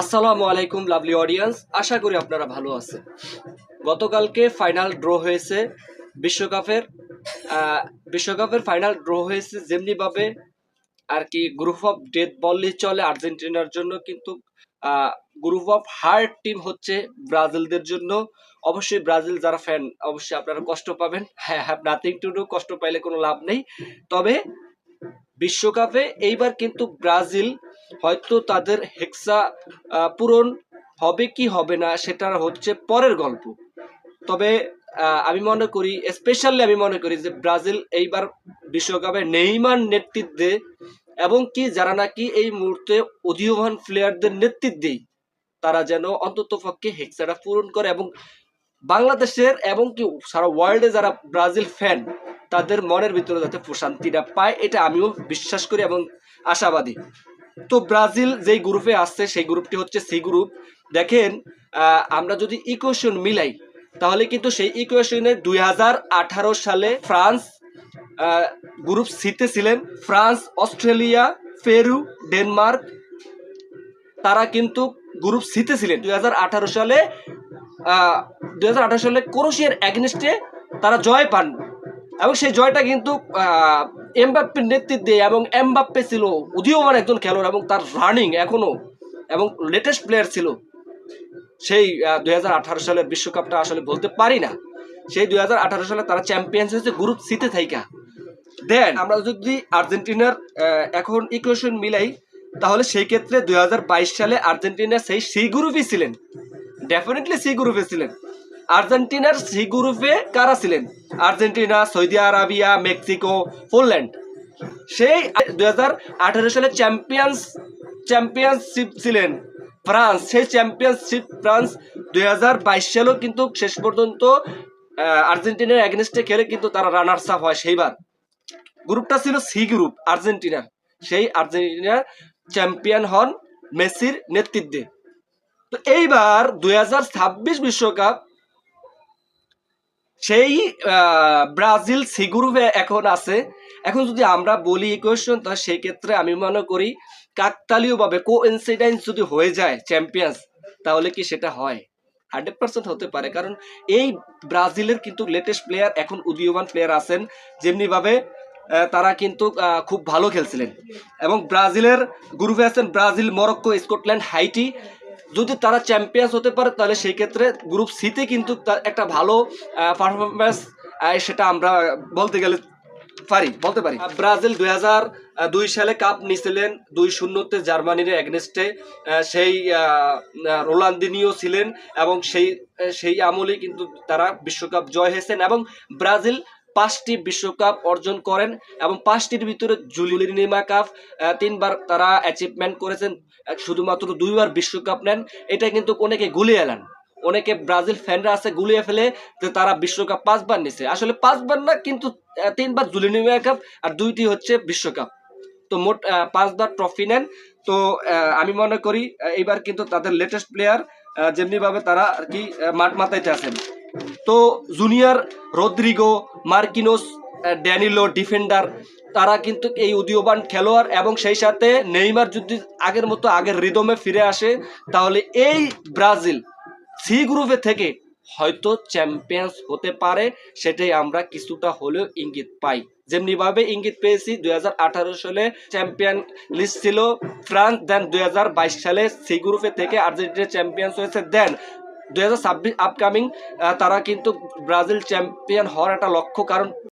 আসসালামু আলাইকুম lovely audience আশা করি আপনারা ভালো আছেন। গতকালকে ফাইনাল ড্র হয়েছে বিশ্বকাপের বিশ্বকাপের ফাইনাল ড্র হয়েছে যেমনিভাবে আর কি গ্রুপ অফ ডেথ বললেই চলে আর্জেন্টিনার জন্য, কিন্তু গ্রুপ অফ হার্ড টিম হচ্ছে ব্রাজিলদের জন্য। অবশ্যই ব্রাজিল যারা ফ্যান অবশ্যই আপনারা কষ্ট পাবেন। হ্যাঁ হ্যাভ নাথিং টু ডু কষ্ট পাইলে কোনো লাভ নেই। তবে বিশ্বকাপে এইবার কিন্তু ব্রাজিল হয়তো তাদের হেক্সা পূরণ হবে কি হবে না সেটা হচ্ছে পরের গল্প। তবে আমি মনে করি স্পেশালি আমি মনে করি যে ব্রাজিল এইবার বিশ্বকাপে নেইমার নেতৃত্বে এবং কি যারা নাকি এই মুহূর্তে উদীয়মান প্লেয়ারদের নেতৃত্বেই তারা যেন অন্তত পক্ষে হেক্সাটা পূরণ করে এবং বাংলাদেশের এবং কি সারা ওয়ার্ল্ডে যারা ব্রাজিল ফ্যান তাদের মনের ভিতরে যাতে প্রশান্তিটা পায়, এটা আমিও বিশ্বাস করি এবং আশাবাদী। তো ব্রাজিল যেই গ্রুপে আসছে, সেই গ্রুপটি হচ্ছে সি গ্রুপ। দেখেন আমরা যদি ইকুয়েশন মিলাই, তাহলে কিন্তু সেই ইকুয়েশনে দুই হাজার আঠারো সালে ফ্রান্স গ্রুপ সিতে ছিলেন। ফ্রান্স, অস্ট্রেলিয়া, পেরু, ডেনমার্ক, তারা কিন্তু গ্রুপ সিতে ছিলেন। দুই হাজার আঠারো সালে দুই হাজার আঠারো সালে ক্রোশিয়ার অ্যাগনেস্টে তারা জয় পান। এবং সেই জয়টা কিন্তু এমবাপ্পের নেতৃত্বে এবং এমবাপ্পে ছিল উদীয়মান একজন খেলোয়াড় এবং তার রানিং এখনও এবং লেটেস্ট প্লেয়ার ছিল। সেই দুই সালের বিশ্বকাপটা আসলে বলতে পারি না। সেই দুই হাজার আঠারো সালে তারা চ্যাম্পিয়ন্স হয়েছে গ্রুপ সিতে থাইকা। দেন আমরা যদি আর্জেন্টিনার এখন ইকুয়েশন মিলাই, তাহলে সেই ক্ষেত্রে দুই হাজার বাইশ সালে আর্জেন্টিনা সেই সি গ্রুপই ছিলেন। ডেফিনেটলি সি গ্রুপে ছিলেন। আর্জেন্টিনার সি গ্রুপে কারা ছিলেন? Argentina, Saudi Arabia, Mexico, Poland. সেই দু হাজার আঠারো সালে চ্যাম্পিয়ন্স, চ্যাম্পিয়নশিপ ছিলেন ফ্রান্স। সেই চ্যাম্পিয়নশিপ ফ্রান্স দুই সালেও কিন্তু শেষ পর্যন্ত আর্জেন্টিনার অ্যাগনেস্টে খেলে কিন্তু তারা রানার্স আপ হয় সেইবার। গ্রুপটা ছিল সি গ্রুপ আর্জেন্টিনার সেই আর্জেন্টিনার চ্যাম্পিয়ন হন মেসির নেতৃত্বে। তো এইবার দুই বিশ্বকাপ সেই ব্রাজিল সি এখন আছে। এখন যদি আমরা বলি ইকুয়েশন তাহলে সেই ক্ষেত্রে আমি মনে করি কাকতালীয়ভাবে কো ইনসিডেন্স যদি হয়ে যায় চ্যাম্পিয়ন্স তাহলে কি সেটা হয়? হান্ড্রেড পার্সেন্ট হতে পারে। কারণ এই ব্রাজিলের কিন্তু লেটেস্ট প্লেয়ার এখন উদীয়মান প্লেয়ার আছেন। যেমনিভাবে তারা কিন্তু খুব ভালো খেলছিলেন। এবং ব্রাজিলের গ্রুপে আছেন ব্রাজিল, মরক্কো, স্কটল্যান্ড, হাইটি। যদি তারা চ্যাম্পিয়ন্স হতে পারে তাহলে সেই ক্ষেত্রে গ্রুপ সিতে কিন্তু তা- একটা ভালো পারফরমেন্স সেটা আমরা বলতে গেলে পারি বলতে পারি। ব্রাজিল দুই হাজার দুই সালে কাপ নিয়েছিলেন দুই শূন্যতে জার্মানির অ্যাগনেস্টে সেই আহ, ছিলেন এবং সেই সেই আমলে কিন্তু তারা বিশ্বকাপ জয় হয়েছেন এবং ব্রাজিল পাঁচটি বিশ্বকাপ অর্জন করেন এবং পাঁচটির ভিতরে জুলিনিমা কাপ তিনবার তারা অ্যাচিভমেন্ট করেছেন শুধুমাত্র দুইবার বিশ্বকাপ নেন। এটা কিন্তু অনেকে গুলিয়ে এলেন অনেকে ব্রাজিল ফ্যানরা আছে গুলিয়ে ফেলে যে তারা বিশ্বকাপ পাঁচবার নিছে। আসলে পাঁচবার না কিন্তু তিনবার জুলিনিমা কাপ আর দুইটি হচ্ছে বিশ্বকাপ। তো মোট পাঁচবার ট্রফি নেন। তো আমি মনে করি আহ, এইবার কিন্তু তাদের লেটেস্ট প্লেয়ার যেমনিভাবে তারা আর কি মাঠ মাথাইতে আছেন। তো Junior Rodrygo, Marquinhos Danilo, defender, তারা কিন্তু এই উদীয়মান খেলোয়াড় এবং সেই সাথে নেইমার যদি আগের মতো আগের রিদমে ফিরে আসে, তাহলে এই ব্রাজিল সি গ্রুপে থেকে হয়তো চ্যাম্পিয়ন্স হতে পারে, সেটাই আমরা কিছুটা হলেও ইঙ্গিত পাই। যেমনি ভাবে ইঙ্গিত পেয়েছি, দুই হাজার আঠারো সালে চ্যাম্পিয়ন লিস্ট ছিল ফ্রান্স, দেন দুই হাজার বাইশ সালে সি গ্রুপে থেকে আর্জেন্টিনা চ্যাম্পিয়ন্স হয়েছে, দেন দুই হাজার ছাব্বিশ আপকামিং তারা কিন্তু ব্রাজিল চ্যাম্পিয়ন হওয়ার একটা লক্ষ্য কারণ